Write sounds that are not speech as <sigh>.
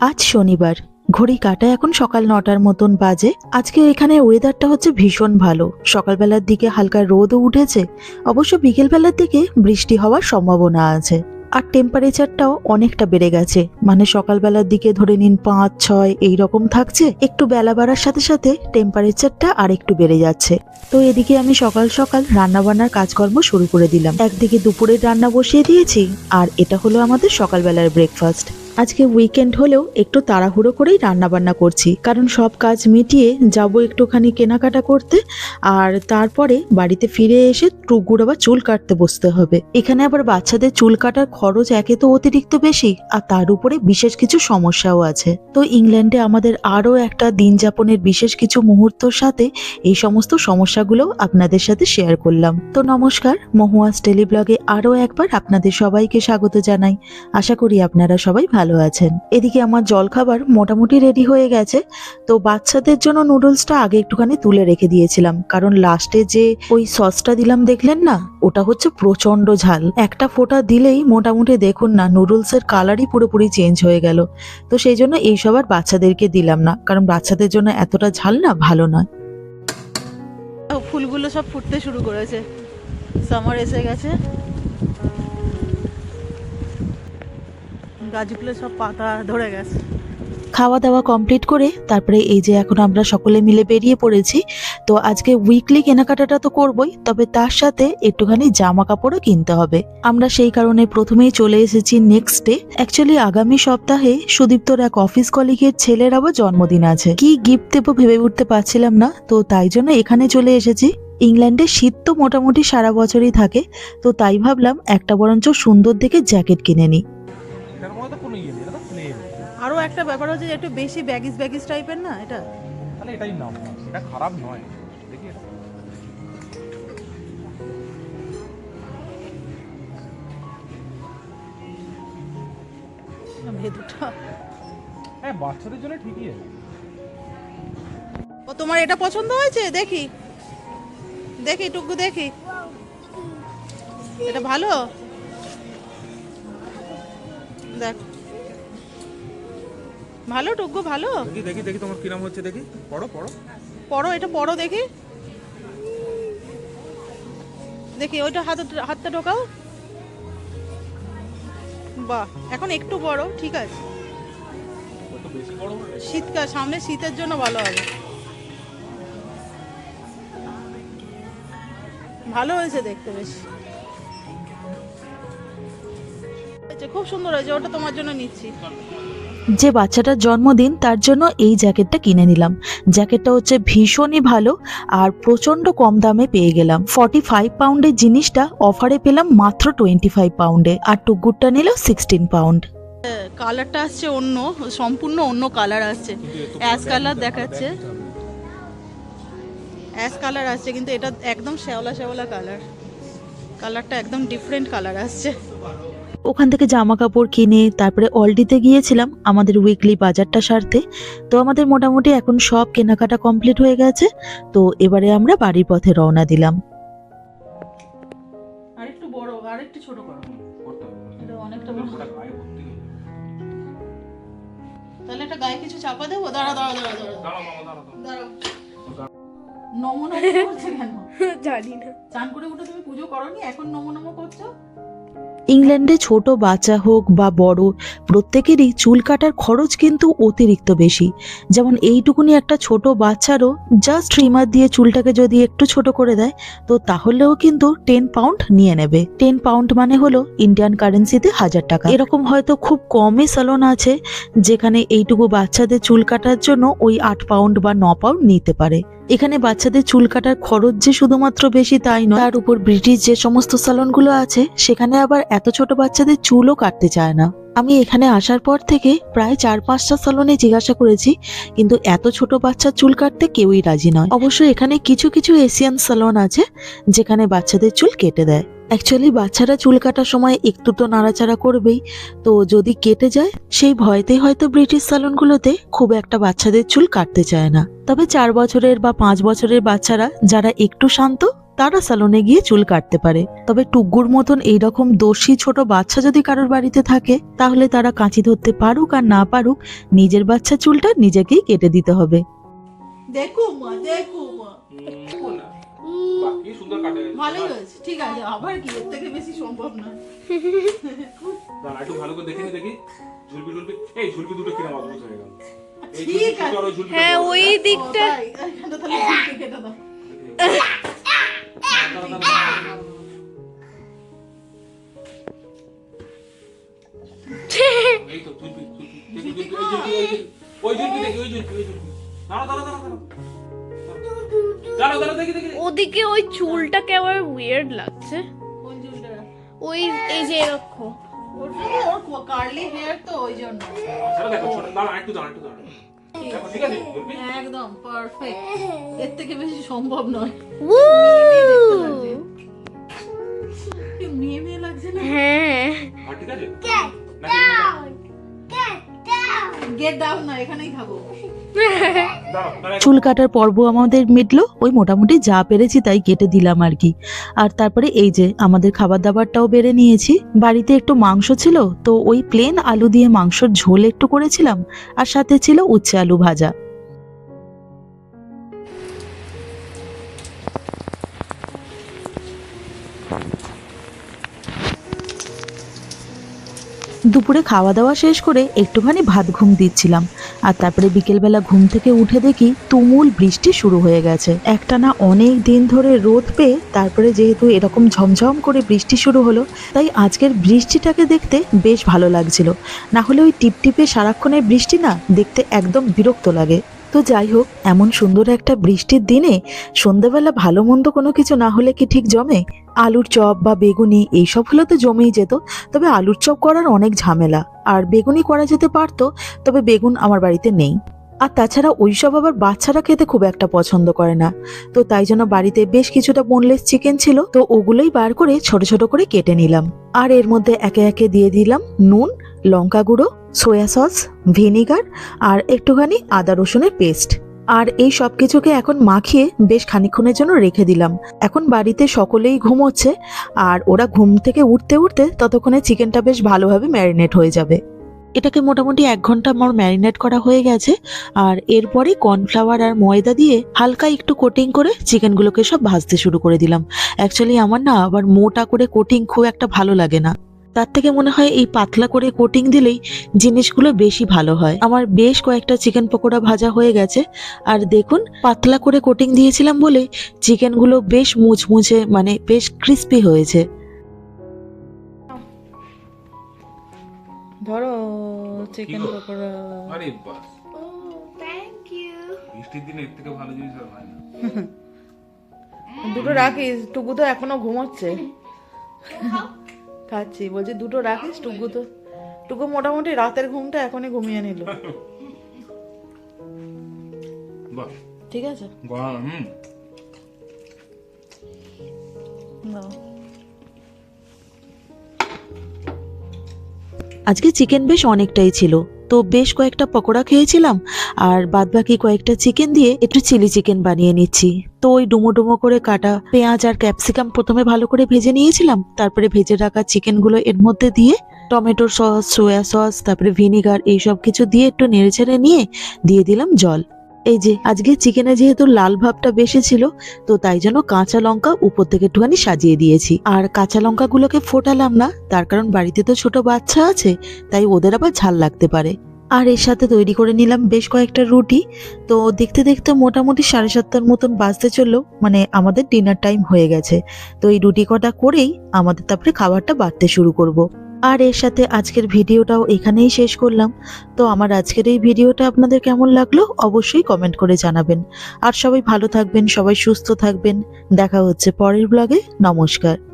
আজ শনিবার। ঘড়ি কাটা এখন সকাল নটার মতন বাজে। আজকে এখানে ওয়েদারটা হচ্ছে ভীষণ ভালো। সকালবেলার দিকে হালকা রোদও উঠেছে। অবশ্য বিকেলবেলার দিকে বৃষ্টি হওয়ার সম্ভাবনা আছে। আর টেম্পারেচারটাও অনেকটা বেড়ে গেছে। মানে সকালবেলার দিকে ধরে নিন পাঁচ, ছয় এই রকম থাকছে। একটু বেলা বাড়ার সাথে সাথে টেম্পারেচারটা আর একটু বেড়ে যাচ্ছে। তো এদিকে আমি সকাল সকাল রান্না বান্নার কাজকর্ম শুরু করে দিলাম। একদিকে দুপুরের রান্না বসিয়ে দিয়েছি, আর এটা হলো আমাদের সকালবেলার ব্রেকফাস্ট আজকে উইকেন্ড হলেও একটু তাড়াহুড়ো করেই রান্নাবান্না করছি, কারণ সব কাজ মিটিয়ে যাব একটুখানি কেনাকাটা করতে, আর তারপরে বাড়িতে ফিরে এসে টুকগুড়ো বা চুল কাটতে বসতে হবে। এখানে আবার বাচ্চাদের চুল কাটার খরচ একে তো অতিরিক্ত বেশি, আর তার উপরে বিশেষ কিছু সমস্যাও আছে। তো ইংল্যান্ডে আমাদের আরও একটা দিন যাপনের বিশেষ কিছু মুহূর্তর সাথে এই সমস্ত সমস্যাগুলো আপনাদের সাথে শেয়ার করলাম। তো নমস্কার, মহুয়াস টেলিব্লগে আরও একবার আপনাদের সবাইকে স্বাগত জানাই। আশা করি আপনারা সবাই ভালো আছেন। এদিকে আমার জলখাবার মোটামুটি রেডি হয়ে গেছে। তো বাচ্চাদের জন্য নুডলসটা আগে একটুখানি তুলে রেখে দিয়েছিলাম। কারণ লাস্টে যে ওই সসটা দিলাম, দেখলেন না? ওটা হচ্ছে প্রচণ্ড ঝাল। একটা ফোঁটা দিলেই মোটামুটি দেখুন না নুডলসের কালারই পুরোপুরি চেঞ্জ হয়ে গেল। তো সেই জন্য এইসব আর বাচ্চাদেরকে দিলাম না। কারণ বাচ্চাদের জন্য এতটা ঝাল না, ভালো নয়। ফুলগুলো সব ফুটতে শুরু করেছে। সামার এসে গেছে। গাছগুলো সব পাতা ধরে গেছে। খাওয়া দাওয়া কমপ্লিট করে তারপরে এই যে এখন আমরা সকলে মিলে বেরিয়ে পড়েছি, তো আজকে উইকলি কেনাকাটাটা তো করবই, তবে তার সাথে একটুখানি জামা কাপড়ও কিনতে হবে। আমরা সেই কারণে প্রথমেই চলে এসেছি নেক্সট ডে অ্যাকচুয়ালি আগামী সপ্তাহে সুদীপ্তর এক অফিস কলিগের ছেলের আবার জন্মদিন আছে। কি গিফট দেবো ভেবে উঠতে পারছিলাম না, তো তাই জন্য এখানে চলে এসেছি। ইংল্যান্ডে শীত তো মোটামুটি সারা বছরই থাকে, তো তাই ভাবলাম একটা বরঞ্চ সুন্দর দেখে জ্যাকেট কিনে নিই। একটা ব্যাপার হচ্ছে যে একটু বেশি ব্যাগিস ব্যাগিস টাইপের না এটা? তাহলে এটাই নাও এটা খারাপ নয়। দেখি ভেতরটা হ্যাঁ বাচ্চাদের জন্য ঠিকই ও তোমার এটা পছন্দ হয়েছে? দেখি। দেখি টুকু দেখি। এটা ভালো? ভালো টুকু ভালো? দেখি দেখি দেখি তোমার কিরাম হচ্ছে দেখি। পড়ো পড়ো। পড়ো এটা পড়ো দেখি। দেখি ওইটা হাত হাতটা ঢোকাও। বাহ এখন একটু বড় ঠিক আছে। শীতকাল সামনে শীতের জন্য ভালো হবে। ভালো হয়েছে দেখতে বেশ। হয়েছে, খুব সুন্দর হয়েছে ওটা তোমার জন্য নিচ্ছি। যে বাচ্চাটার জন্মদিন, তার জন্য এই জ্যাকেটটা কিনে নিলাম। জ্যাকেটটা হচ্ছে ভীষণই ভালো আর প্রচণ্ড কম দামে পেয়ে গেলাম। ফর্টি ফাইভ পাউন্ডের জিনিসটা অফারে পেলাম মাত্র টোয়েন্টি ফাইভ পাউন্ডে আর টুকুরটা নিল সিক্সটিন পাউন্ড কালারটা আসছে অন্য, সম্পূর্ণ অন্য কালার আসছে। অ্যাশ কালার দেখাচ্ছে। অ্যাশ কালার আসছে, কিন্তু এটা একদম শ্যাওলা শ্যাওলা কালার কালারটা একদম ডিফারেন্ট কালার আসছে। ওখান থেকে জামা কাপড় কিনে তারপরে অলডিতে গিয়েছিলাম আমাদের উইকলি বাজারটা সারতে। তো আমাদের মোটামুটি এখন সব কেনাকাটা কমপ্লিট হয়ে গেছে। তো এবারে আমরা বাড়ির পথে রওনা দিলাম। আরেকটু বড় আরেকটু ছোট করো। করতে হবে এটা অনেকটা বড়। ওটা গায়ে ভর্তি যাবে। তাহলে এটা গায়ে কিছু চাপা দেবো? দাঁড়া দাঁড়া দাঁড়া দাঁড়া দাঁড়াও মামা দাঁড়াও। দাঁড়াও। দাঁড়াও। নমো নমো করছে কেন? জানি না। চান করে উঠে তুমি পুজো করনি? এখন নমো নমো করছ? ইংল্যান্ডে ছোট বাচ্চা হোক বা বড়, প্রত্যেকেরই চুল কাটার খরচ কিন্তু অতিরিক্ত বেশি। যেমন এইটুকুনি একটা ছোট বাচ্চারও জাস্ট ট্রিমার দিয়ে চুলটাকে যদি একটু ছোট করে দেয়, তো তাহলেও কিন্তু টেন পাউন্ড নিয়ে নেবে। টেন পাউন্ড মানে হলো ইন্ডিয়ান কারেন্সিতে হাজার টাকা। এরকম হয়তো খুব কমই স্যালন আছে, যেখানে এইটুকু বাচ্চাদের চুল কাটার জন্য ওই আট পাউন্ড বা ন পাউন্ড নিতে পারে। এখানে বাচ্চাদের চুল কাটার খরচ যে শুধুমাত্র বেশি তাই নয়, তার উপর ব্রিটিশ যে সমস্ত স্যালনগুলো আছে, সেখানে আবার এত ছোট বাচ্চাদের চুলও কাটতে চায় না। আমি এখানে আসার পর থেকে প্রায় চার পাঁচটা স্যালনে জিজ্ঞাসা করেছি, কিন্তু এত ছোট বাচ্চার চুল কাটতে কেউই রাজি নয়। অবশ্য এখানে কিছু কিছু এশিয়ান স্যালন আছে, যেখানে বাচ্চাদের চুল কেটে দেয়। অ্যাকচুয়ালি বাচ্চারা চুল কাটার সময় একটু তো নাড়াচাড়া করবেই। তো যদি কেটে যায়, সেই ভয়তেই হয়তো ব্রিটিশ স্যালনগুলোতে খুব একটা বাচ্চাদের চুল কাটতে চায় না। তবে চার বছরের বা পাঁচ বছরের বাচ্চারা, যারা একটু শান্ত তারা স্যালনে গিয়ে চুল কাটতে পারে। তবে টুগ্গুর মতন এইরকম দোষী ছোট বাচ্চা যদি কারোর বাড়িতে থাকে তাহলে তারা কাঁচি ধরতে পারুক আর না পারুক নিজের বাচ্চা চুলটা নিজেকেই কেটে দিতে হবে। দেখো মা দেখো মা সুন্দর ভালোই হয়েছে। ঠিক আছে আবার কি? এর থেকে বেশি সম্ভব না একটু ভালো করে দেখে দেখি। ঝুলপি ঝুলপি এই ঝুলপি দুটো কিরম অদ্ভুত হয়ে গেল। ঠিক আছে। আর ওই হ্যাঁ দিকটা কেটে দাও। ওদিকে ওই চুলটাকে আমার উইয়ার্ড লাগছে। ওই এই যে এরকম। কার্লি হেয়ার তো ওই জন্য একদম পারফেক্ট এর থেকে বেশি সম্ভব নয়। মেয়ে মেয়ে লাগছে না হ্যাঁ ঠিক আছে। চুল কাটার পর্ব আমাদের মিটলো ওই মোটামুটি যা পেরেছি তাই কেটে দিলাম আর কি। আর তারপরে এই যে আমাদের খাবার দাবারটাও বেড়ে নিয়েছি। বাড়িতে একটু মাংস ছিল তো ওই প্লেন আলু দিয়ে মাংসর ঝোল একটু করেছিলাম আর সাথে ছিল উচ্ছে আলু ভাজা। দুপুরে খাওয়া দাওয়া শেষ করে একটুখানি ভাত ঘুম দিচ্ছিলাম। আর তারপরে বিকেলবেলা ঘুম থেকে উঠে দেখি তুমুল বৃষ্টি শুরু হয়ে গেছে। একটানা অনেক দিন ধরে রোদ পেয়ে তারপরে যেহেতু এরকম ঝমঝম করে বৃষ্টি শুরু হলো, তাই আজকের বৃষ্টিটাকে দেখতে বেশ ভালো লাগছিল। না হলে ওই টিপটিপে সারাক্ষণের বৃষ্টি না দেখতে একদম বিরক্ত লাগে। তো যাই হোক, এমন সুন্দর একটা বৃষ্টির দিনে সন্ধ্যাবেলা ভালো মন্দ কোনো কিছু না হলে কি ঠিক জমে? আলুর চপ বা বেগুনি, এইসব হলে তো জমেই যেত। তবে আলুর চপ করার অনেক ঝামেলা। আর বেগুনি করা যেতে পারতো, তবে বেগুন আমার বাড়িতে নেই। আর তাছাড়া ওইসব আবার বাচ্চারা খেতে খুব একটা পছন্দ করে না। তো তাই জন্য বাড়িতে বেশ কিছুটা বোনলেস চিকেন ছিল, তো ওগুলোই বার করে ছোট ছোট করে কেটে নিলাম। আর এর মধ্যে একে একে দিয়ে দিলাম নুন, লঙ্কা গুঁড়ো সয়া সস, ভিনিগার আর একটুখানি আদা রসুনের পেস্ট। আর এই সব কিছুকে এখন মাখিয়ে বেশ খানিক্ষণের জন্য রেখে দিলাম। এখন বাড়িতে সকলেই ঘুমোচ্ছে আর ওরা ঘুম থেকে উঠতে উঠতে ততক্ষণে চিকেনটা বেশ ভালোভাবে ম্যারিনেট হয়ে যাবে। এটাকে মোটামুটি এক ঘণ্টা আমার ম্যারিনেট করা হয়ে গেছে আর এরপরে কর্নফ্লাওয়ার আর ময়দা দিয়ে হালকা একটু কোটিং করে চিকেনগুলোকে সব ভাজতে শুরু করে দিলাম। অ্যাকচুয়ালি আমার না আবার মোটা করে কোটিং খুব একটা ভালো লাগে না। তার থেকে মনে হয় এই পাতলা করে কোটিং দিলেই জিনিসগুলো বেশি ভালো হয়। আমার বেশ কয়েকটা চিকেন পকোড়া ভাজা হয়ে গেছে। আর দেখুন পাতলা করে কোটিং দিয়েছিলাম বলে চিকেনগুলো বেশ মুচমুচে মানে বেশ ক্রিস্পি হয়েছে। ধরো চিকেন পকোড়া। আরে বাস। thank you. বৃষ্টির দিনে এর থেকে ভালো জিনিস আর হয় না। দুটো রাখিস টুকু তো এখনও ঘুমোচ্ছে। <laughs> খাচ্ছি। বলছি দুটো রাখিস টুকু তো টুকু মোটামুটি রাতের ঘুমটা এখনই ঘুমিয়ে নিল। ঠিক আছে? আজকে চিকেন বেশ অনেকটাই ছিল। তো বেশ কয়েকটা পকোড়া খেয়েছিলাম। আর বাদবাকি কয়েকটা চিকেন দিয়ে একটু চিলি চিকেন বানিয়ে নিচ্ছি। তো ওই ডুমো ডুমো করে কাটা পেঁয়াজ আর ক্যাপসিকাম প্রথমে ভালো করে ভেজে নিয়েছিলাম। তারপরে ভেজে রাখা চিকেনগুলো এর মধ্যে দিয়ে টমেটোর সস সোয়া সস তারপরে ভিনিগার এইসব কিছু দিয়ে একটু নেড়েচেড়ে নিয়ে দিয়ে দিলাম জল। এই যে, আজকে চিকেনে যেহেতু লাল ভাবটা বেশি ছিল, তো তাই জন্য কাঁচা লঙ্কা উপর থেকে একটুখানি সাজিয়ে দিয়েছি। আর কাঁচা লঙ্কাগুলোকে ফোটালাম না, তার কারণ বাড়িতে তো ছোট বাচ্চা আছে, তাই ওদের আবার ঝাল লাগতে পারে। আর এর সাথে তৈরি করে নিলাম বেশ কয়েকটা রুটি। তো দেখতে দেখতে মোটামুটি সাড়ে সাতটার মতন বাজতে চলল মানে আমাদের ডিনার টাইম হয়ে গেছে। তো এই রুটি কটা করেই আমাদের তারপরে খাবারটা বাড়তে শুরু করব। আর এর সাথে আজকের ভিডিওটাও এখানেই শেষ করলাম। তো আমার আজকের এই ভিডিওটা আপনাদের কেমন লাগল অবশ্যই কমেন্ট করে জানাবেন। আর সবাই ভালো থাকবেন, সবাই সুস্থ থাকবেন। দেখা হচ্ছে পরের ব্লগে নমস্কার।